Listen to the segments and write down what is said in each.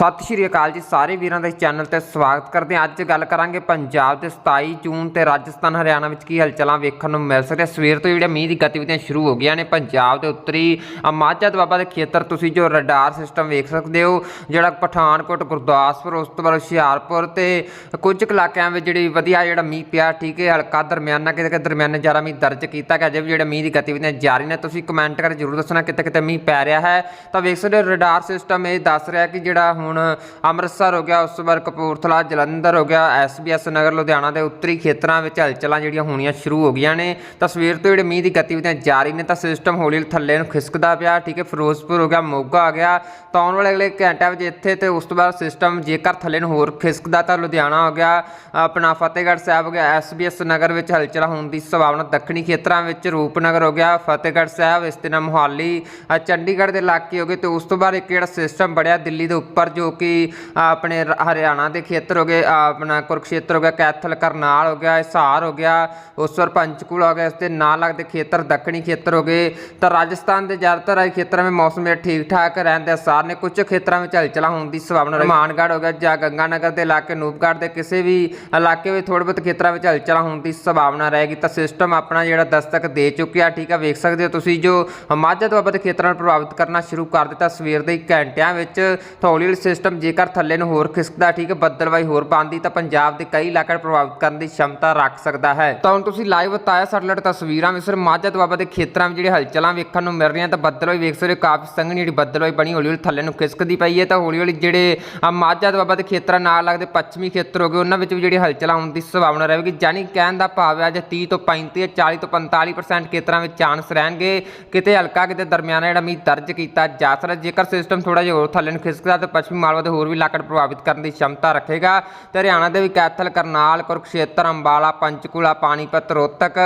ਸਤਿ ਸ਼੍ਰੀ ਅਕਾਲ ਜੀ ਸਾਰੇ ਵੀਰਾਂ ਦਾ ਇਸ ਚੈਨਲ ਤੇ ਸਵਾਗਤ ਕਰਦੇ ਹਾਂ। ਅੱਜ ਗੱਲ ਕਰਾਂਗੇ ਪੰਜਾਬ ਦੇ 27 ਜੂਨ ਤੇ ਰਾਜਸਥਾਨ ਹਰਿਆਣਾ ਵਿੱਚ ਕੀ ਹਲਚਲਾਂ ਵੇਖਣ ਨੂੰ ਮਿਲ ਸਕਦੀਆਂ। ਸਵੇਰ ਤੋਂ ਜਿਹੜੇ ਮੀਂਹ ਦੀ ਗਤੀਵਿਧੀਆਂ ਸ਼ੁਰੂ ਹੋ ਗਈਆਂ ਨੇ ਪੰਜਾਬ ਦੇ ਉੱਤਰੀ ਅ, ਮਾਝਾ ਦੁਆਬਾ ਦੇ ਖੇਤਰ ਤੁਸੀਂ ਜੋ ਰਡਾਰ ਸਿਸਟਮ ਵੇਖ ਸਕਦੇ ਹੋ ਜਿਹੜਾ ਪਠਾਨਕੋਟ ਗੁਰਦਾਸਪੁਰ ਉਸ ਤੋਂ ਬਾਅਦ ਹੁਸ਼ਿਆਰਪੁਰ ਤੇ ਕੁਝ ਕੁ ਇਲਾਕਿਆਂ ਵਿੱਚ ਜਿਹੜੀ ਵਧੀਆ ਜਿਹੜਾ ਮੀਂਹ ਪਿਆ ਠੀਕ ਹੈ ਹਲਕਾ ਦਰਮਿਆਨਾ ਕਿਤੇ ਕਿਤੇ ਦਰਮਿਆਨੇ ਜ਼ਿਆਦਾ ਮੀਂਹ ਦਰਜ ਕੀਤਾ ਗਿਆ ਜੇ ਵੀ ਜਿਹੜਾ ਮੀਂਹ ਦੀ ਗਤੀਵਿਧੀਆਂ ਜਾਰੀ ਨੇ ਤੁਸੀਂ ਕਮੈਂਟ ਕਰਕੇ ਜ਼ਰੂਰ ਦੱਸਣਾ ਕਿਤੇ ਕਿਤੇ ਮੀਂਹ ਪੈ ਰਿਹਾ ਹੈ। ਤਾਂ ਵੇਖ ਸਕਦੇ ਹੋ ਰਡਾਰ ਸਿਸਟਮ ਇਹ ਦੱਸ ਰਿਹਾ ਕਿ ਜਿਹੜਾ ਹੁਣ ਅੰਮ੍ਰਿਤਸਰ ਹੋ ਗਿਆ ਉਸ ਤੋਂ ਬਾਅਦ ਕਪੂਰਥਲਾ ਜਲੰਧਰ ਹੋ ਗਿਆ ਐਸਬੀਐਸ ਨਗਰ ਲੁਧਿਆਣਾ ਦੇ ਉੱਤਰੀ ਖੇਤਰਾਂ ਵਿੱਚ ਹਲਚਲਾਂ ਜਿਹੜੀਆਂ ਹੋਣੀਆਂ ਸ਼ੁਰੂ ਹੋ ਗਈਆਂ ਨੇ। ਤਾਂ ਸਵੇਰ ਤੋਂ ਜਿਹੜੇ ਮੀਂਹ ਦੀ ਗਤੀਵਿਧੀਆਂ ਜਾਰੀ ਨੇ ਤਾਂ ਸਿਸਟਮ ਹੌਲੀ ਥੱਲੇ ਨੂੰ ਖਿਸਕਦਾ ਪਿਆ ਠੀਕ ਹੈ ਫਿਰੋਜ਼ਪੁਰ ਹੋ ਗਿਆ ਮੋਗਾ ਆ ਗਿਆ। ਤਾਂ ਆਉਣ ਵਾਲੇ ਅਗਲੇ ਘੰਟਿਆਂ ਵਿੱਚ ਇੱਥੇ ਤੇ ਉਸ ਤੋਂ ਬਾਅਦ ਸਿਸਟਮ ਜੇਕਰ ਥੱਲੇ ਨੂੰ ਹੋਰ ਖਿਸਕਦਾ ਤਾਂ ਲੁਧਿਆਣਾ ਹੋ ਗਿਆ ਆਪਣਾ ਫਤਿਹਗੜ੍ਹ ਸਾਹਿਬ ਹੋ ਗਿਆ ਐਸਬੀਐਸ ਨਗਰ ਵਿੱਚ ਹਲਚਲਾਂ ਹੋਣ ਦੀ ਸੰਭਾਵਨਾ ਦੱਖਣੀ ਖੇਤਰਾਂ ਵਿੱਚ ਰੂਪਨਗਰ ਹੋ ਗਿਆ ਫਤਿਹਗੜ੍ਹ ਸਾਹਿਬ ਇਸ ਤਰ੍ਹਾਂ ਮੁਹਾਲੀ ਅ, ਚੰਡੀਗੜ੍ਹ ਦੇ ਇਲਾਕੇ ਹੋ ਗਏ ਤੇ ਉਸ ਤੋਂ ਬਾਅਦ ਇੱਕ ਜਿਹੜਾ ਸਿਸਟਮ ਬੜਿਆ ਦਿੱਲੀ ਦੇ ਉੱਪਰ ਜੋ ਕਿ ਆਪਣੇ ਹਰਿਆਣਾ ਦੇ ਖੇਤਰ ਹੋ ਗਏ, ਆਪਣਾ ਕੁਰਕਸ਼ੇਤਰ ਹੋ ਗਿਆ ਕੈਥਲ ਕਰਨਾਲ ਹੋ ਗਿਆ, ਹਿਸਾਰ ਹੋ ਗਿਆ, ਉਸ ਤੋਂ ਪੰਚਕੂਲਾ ਹੋ ਗਿਆ, ਇਸ ਦੇ ਨਾਲ ਲੱਗਦੇ ਖੇਤਰ ਦੱਖਣੀ ਖੇਤਰ ਹੋ ਗਏ। ਤਾਂ ਰਾਜਸਥਾਨ ਦੇ ਜ਼ਿਆਦਾਤਰ ਖੇਤਰਾਂ ਵਿੱਚ ਮੌਸਮ ਠੀਕ ਠਾਕ ਰਹਿਣ ਦੇ ਅਸਾਰ ਨੇ ਕੁਝ ਖੇਤਰਾਂ ਵਿੱਚ ਹਲਚਲਾ ਹੋਣ ਦੀ ਸੰਭਾਵਨਾ ਰਹੀ। ਮਾਨਗੜ੍ਹ ਹੋ ਗਿਆ ਜਾਂ ਗੰਗਾਨਗਰ ਦੇ ਇਲਾਕੇ, ਨੂਪਗੜ੍ਹ ਦੇ ਕਿਸੇ ਵੀ ਇਲਾਕੇ ਵਿੱਚ ਥੋੜ੍ਹੇ ਬਹੁਤ ਖੇਤਰਾਂ ਵਿੱਚ ਹਲਚਲਾ ਹੋਣ ਦੀ ਸੰਭਾਵਨਾ ਰਹੇਗੀ। ਤਾਂ ਸਿਸਟਮ ਆਪਣਾ ਜਿਹੜਾ ਦਸਤਕ ਦੇ ਚੁੱਕਿਆ, ਠੀਕ ਆ, ਵੇਖ ਸਕਦੇ ਹੋ ਤੁਸੀਂ ਜੋ ਮਾਝਾ ਦੁਆਬਾ ਦੇ ਖੇਤਰਾਂ ਨੂੰ ਪ੍ਰਭਾਵਿਤ ਕਰਨਾ ਸ਼ੁਰੂ ਕਰ ਦਿੱਤਾ ਸਵੇਰ ਦੇ ਘੰਟਿਆਂ ਵਿੱਚ। ਹੌਲੀ ਸਿਸਟਮ ਜੇਕਰ ਥੱਲੇ ਨੂੰ ਹੋਰ ਖਿਸਕਦਾ, ਠੀਕ ਹੈ, ਬੱਦਲਵਾਈ ਹੋਰ ਪਾਉਂਦੀ ਤਾਂ ਪੰਜਾਬ ਦੇ ਕਈ ਇਲਾਕਿਆਂ ਨੂੰ ਪ੍ਰਭਾਵਿਤ ਕਰਨ ਦੀ ਸ਼ਮਤਾ ਰੱਖ ਸਕਦਾ ਹੈ। ਤਾਂ ਹੁਣ ਤੁਸੀਂ ਲਾਈਵ ਬਤਾਇਆ ਸੈਟਲਾਈਟ ਤਸਵੀਰਾਂ ਵਿੱਚ ਮਾਝਾ ਦੁਆਬਾ ਦੇ ਖੇਤਰਾਂ ਵਿੱਚ ਜਿਹੜੇ ਹਲਚਲਾਂ ਵੇਖਣ ਨੂੰ ਮਿਲ ਰਹੀਆਂ, ਤਾਂ ਬੱਦਲਵਾਈ ਵੇਖ ਸਕਦੇ ਹੋ ਕਾਫੀ ਸੰਘਣੀ ਜਿਹੜੀ ਬੱਦਲਵਾਈ ਬਣੀ ਹੌਲੀ ਹੌਲੀ ਥੱਲੇ ਨੂੰ ਖਿਸਕਦੀ ਪਈ ਹੈ, ਤਾਂ ਹੌਲੀ ਹੌਲੀ ਜਿਹੜੇ ਮਾਝਾ ਦੁਆਬਾ ਦੇ ਖੇਤਰਾਂ ਨਾਲ ਲੱਗਦੇ ਪੱਛਮੀ ਖੇਤਰ ਹੋ ਗਏ, ਉਹਨਾਂ ਵਿੱਚ ਵੀ ਜਿਹੜੀ ਹਲਚਲਾਂ ਹੋਣ ਦੀ ਸੰਭਾਵਨਾ ਰਹੇਗੀ। ਜਾਨੀ ਕਹਿਣ ਦਾ ਭਾਵ ਹੈ ਜੇ 30 ਤੋਂ 35 40 ਤੋਂ 45% ਖੇਤਰਾਂ ਵਿੱਚ ਚਾਂਸ ਰਹਿਣਗੇ। ਕਿਤੇ ਹਲਕਾ ਕਿਤੇ ਦਰਮਿਆਨਾ ਜਿਹੜਾ ਮੀਂਹ ਦਰਜ ਕੀਤਾ ਜਾ ਸਕਦਾ, ਜੇਕਰ ਸਿਸਟਮ ਥੋੜਾ ਜਿਹਾ ਹੋਰ ਥੱਲੇ ਨੂੰ ਖਿਸਕਦਾ, ਤਾਂ ਪੱਛਮੀ ਮਾਲਵਾ ਦੇ ਹੋਰ ਵੀ ਇਲਾਕੇ ਨੂੰ ਪ੍ਰਭਾਵਿਤ ਕਰਨ ਦੀ ਸ਼ਮਤਾ ਰੱਖੇਗਾ। ਤੇ ਹਰਿਆਣਾ ਦੇ ਵੀ ਕੈਥਲ ਕਰਨਾਲ ਕੁਰਕਸ਼ੇਤਰ ਅੰਬਾਲਾ ਪੰਚਕੂਲਾ ਪਾਣੀਪਤ ਰੋਹਤਕ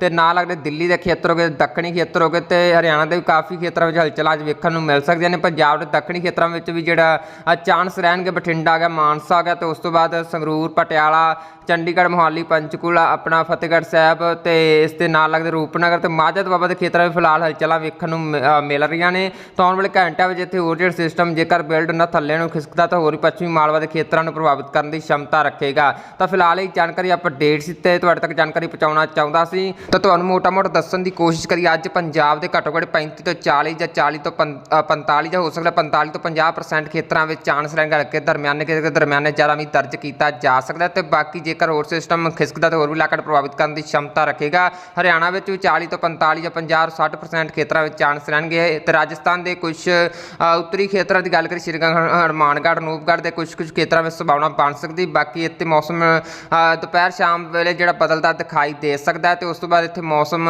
ਤੇ ਨਾਲ ਲੱਗਦੇ ਦਿੱਲੀ ਦੇ ਖੇਤਰ ਹੋ ਗਏ ਦੱਖਣੀ ਖੇਤਰ ਹੋ ਗਏ ਤੇ ਹਰਿਆਣਾ ਦੇ ਵੀ ਕਾਫੀ ਖੇਤਰਾਂ ਵਿੱਚ ਹਲਚਲਾਂ ਅੱਜ ਵੇਖਣ ਨੂੰ ਮਿਲ ਸਕਦੀਆਂ ਨੇ। ਪੰਜਾਬ ਦੇ ਦੱਖਣੀ ਖੇਤਰਾਂ ਵਿੱਚ ਵੀ ਜਿਹੜਾ ਅ, ਚਾਂਸ ਰਹਿਣਗੇ ਬਠਿੰਡਾ ਗਿਆ ਮਾਨਸਾ ਆ ਗਿਆ ਤੇ ਉਸ ਤੋਂ ਬਾਅਦ ਸੰਗਰੂਰ ਪਟਿਆਲਾ ਚੰਡੀਗੜ੍ਹ ਮੋਹਾਲੀ ਪੰਚਕੂਲਾ ਆਪਣਾ ਫਤਿਹਗੜ੍ਹ ਸਾਹਿਬ ਤੇ ਇਸ ਦੇ ਨਾਲ ਲੱਗਦੇ ਰੂਪਨਗਰ ਤੇ ਮਾਝਾ ਦੁਆਬਾ ਦੇ ਖੇਤਰਾਂ ਵਿੱਚ ਫਿਲਹਾਲ ਹਲਚਲਾਂ ਵੇਖਣ ਨੂੰ ਮਿਲ ਰਹੀਆਂ ਨੇ। ਤਾਂ ਆਉਣ ਵਾਲੇ ਘੰਟਿਆਂ ਵਿੱਚ ਇੱਥੇ ਹੋਰ ਜਿਹੜਾ ਸਿਸਟਮ ਜੇਕਰ ਬਿਲਡ ਨਾ ਥੱਲੇ ਨੂੰ ਖਿਸਕਦਾ ਤਾਂ ਹੋਰ ਵੀ ਪੱਛਮੀ ਮਾਲਵਾ ਦੇ ਖੇਤਰਾਂ ਨੂੰ ਪ੍ਰਭਾਵਿਤ ਕਰਨ ਦੀ ਸ਼ਮਤਾ ਰੱਖੇਗਾ। ਤਾਂ ਫਿਲਹਾਲ ਇਹ ਜਾਣਕਾਰੀ ਅਪਡੇਟ ਸੀ ਤੇ ਤੁਹਾਡੇ ਤੱਕ ਜਾਣਕਾਰੀ ਪਹੁੰਚਾਉਣਾ ਚਾਹੁੰਦਾ ਸੀ। ਤਾਂ ਤੁਹਾਨੂੰ ਮੋਟਾ-ਮੋਟਾ ਦੱਸਣ ਦੀ ਕੋਸ਼ਿਸ਼ ਕਰੀ ਅੱਜ ਪੰਜਾਬ ਦੇ ਘੱਟੋ ਘੱਟ 35 ਤੋਂ 40 ਜਾਂ 40 ਤੋਂ ਪੰ- 45 ਜਾਂ ਹੋ ਸਕਦਾ 45 ਤੋਂ 50% ਖੇਤਰਾਂ ਵਿੱਚ ਚਾਂਸ ਰਹਿਣਗੇ ਹਲਕੇ ਦਰਮਿਆਨੇ ਕਿਸੇ ਦਰਮਿਆਨੇ ਜ਼ਿਆਦਾ ਵੀ ਦਰਜ ਕੀਤਾ ਜਾ ਸਕਦਾ ਤੇ ਬਾਕੀ ਜੇਕਰ ਹੋਰ ਸਿਸਟਮ ਖਿਸਕਦਾ ਤਾਂ ਹੋਰ ਵੀ ਇਲਾਕਾ ਪ੍ਰਭਾਵਿਤ ਕਰਨ ਦੀ ਸ਼ਮਤਾ ਰੱਖੇਗਾ। ਹਰਿਆਣਾ ਵਿੱਚ ਵੀ 40 ਤੋਂ 45 ਜਾਂ 50 60% ਖੇਤਰਾਂ ਵਿੱਚ ਚਾਂਸ ਰਹਿਣਗੇ। ਤੇ ਰਾਜਸਥਾਨ ਦੇ ਕੁਝ ਉੱਤਰੀ ਖੇਤਰਾਂ ਦੀ ਗੱਲ ਕਰੀ ਸ਼੍ਰੀ ਹਨੂਮਾਨਗੜ੍ਹ ਨੂਪਗੜ੍ਹ ਦੇ ਕੁਝ ਕੁਝ ਖੇਤਰਾਂ ਵਿੱਚ ਸੰਭਾਵਨਾ ਬਣ ਸਕਦੀ। ਬਾਕੀ ਇੱਥੇ ਮੌਸਮ ਦੁਪਹਿਰ ਸ਼ਾਮ ਵੇਲੇ ਜਿਹੜਾ ਬਦਲਦਾ ਦਿਖਾਈ ਦੇ ਸਕਦਾ ਹੈ ਤੇ ਉਸ ਤੋਂ ਬਾਅਦ ਇੱਥੇ ਮੌਸਮ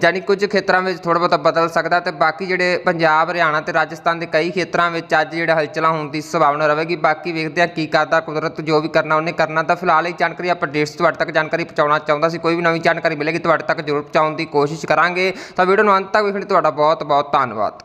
ਜਾਨੀ ਕੁਝ ਖੇਤਰਾਂ ਵਿੱਚ ਥੋੜਾ ਬਹੁਤਾ ਬਦਲ ਸਕਦਾ ਤੇ ਬਾਕੀ ਜਿਹੜੇ ਪੰਜਾਬ, ਹਰਿਆਣਾ ਤੇ ਰਾਜਸਥਾਨ ਦੇ ਕਈ ਖੇਤਰਾਂ ਵਿੱਚ ਅੱਜ ਜਿਹੜਾ ਹਲਚਲਾਂ ਹੋਣ ਦੀ ਸੰਭਾਵਨਾ ਰਹੇਗੀ। ਬਾਕੀ ਵੇਖਦੇ ਆ ਕੀ ਕਰਦਾ ਕੁਦਰਤ, ਜੋ ਵੀ ਕਰਨਾ ਉਹਨੇ ਕਰਨਾ ਤਾਂ ਫਿਲਹਾਲ ਇਹ ਜਾਣਕਾਰੀ ਅਪਡੇਟਸ ਤੁਹਾਡੇ ਤੱਕ ਜਾਣਕਾਰੀ ਪਹੁੰਚਾਉਣਾ ਚਾਹੁੰਦਾ ਸੀ। ਕੋਈ ਵੀ ਨਵੀਂ ਜਾਣਕਾਰੀ ਮਿਲੇਗੀ, ਤੁਹਾਡੇ ਤੱਕ ਜ਼ਰੂਰ ਪਹੁੰਚਾਉਣ ਦੀ ਕੋਸ਼ਿਸ਼ ਕਰਾਂਗੇ। ਤਾਂ ਵੀਡੀਓ ਨੂੰ ਅੰਤ ਤੱਕ ਵੇਖਣ ਲਈ ਤੁਹਾਡਾ ਬਹੁਤ ਬਹੁਤ ਧੰਨਵਾਦ।